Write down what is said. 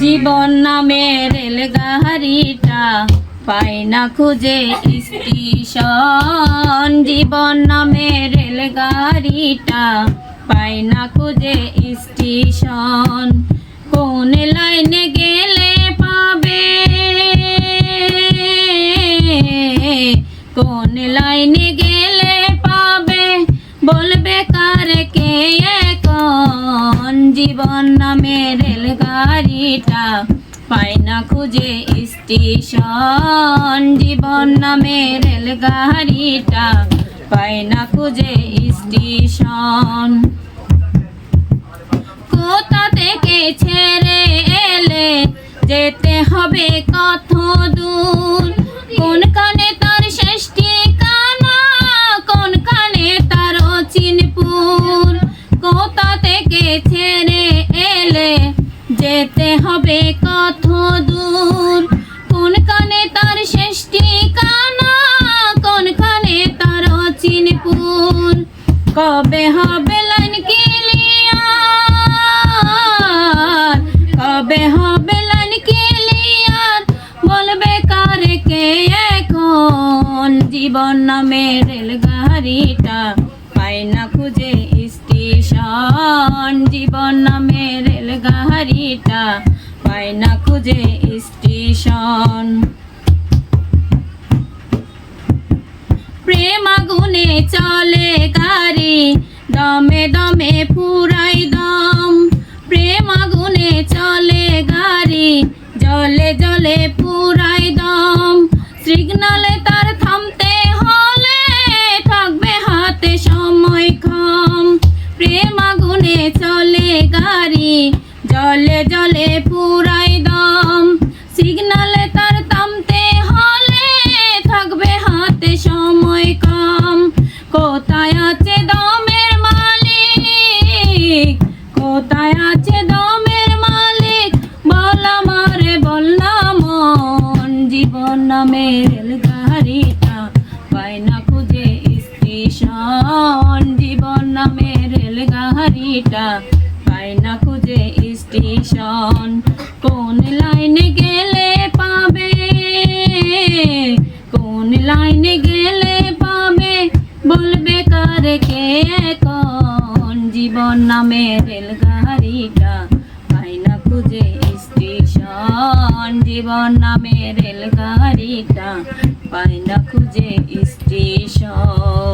জীবন নামে রেলগাড়িটা পাই না খুঁজে স্টেশন। জীবন নামে রেলগাড়িটা পাই না খুঁজে স্টেশন। কোন লাইনে গেলে পাবে? কোন লাইনে গেলে পাবে? বলবে কার কে এখন? জীবন নামে রেলগাড়িটা পাই না খুঁজে স্টেশন। জীবন নামে রেলগাড়িটা পাই না খুঁজে স্টেশন। কোথা থেকে ছেড়ে এলে যেতে হবে কত ছেড়ে এলে যেতে হবে কত দূর? কোন কানে তার শেষ ঠিকানা? কোন কানে তার চিনপুর কবে হবে লাইন ক্লিয়ার? কবে হবে লাইন ক্লিয়ার? বলবে কার কে এখন? জীবন নামে রেলগাড়িটা পাই না খুঁজে স্টেশন। জীবন নামে রেলগাড়িটা পাই না খুঁজে স্টেশন। প্রেম আগুনে চলে গাড়ি, দমে দমে ফুরাই দম। প্রেম আগুনে চলে গাড়ি, জলে জলে পুরাই দম। সিগনালে তার গাড়ি জলে জলে পুরাই দম। সিগনালে তার থামতে হলে থাকবে হাতে সময় কম। কোথায় আছে দমের মালিক? কোথায় আছে দমের মালিক? বল আমারে বললাম মন। জীবন নামে রেলগাড়িটা পাই না খুঁজে স্টেশন জীবন নামে রেলগাড়িটা পাই না খুঁজে স্টেশন। কোন লাইনে গেলে পাবে? কোন লাইনে গেলে পাবে? বলবে কার কে এখন? জীবন নামে রেলগাড়িটা পাই না খুঁজে স্টেশন। জীবন নামে রেলগাড়িটা পাই না খুঁজে স্টেশন।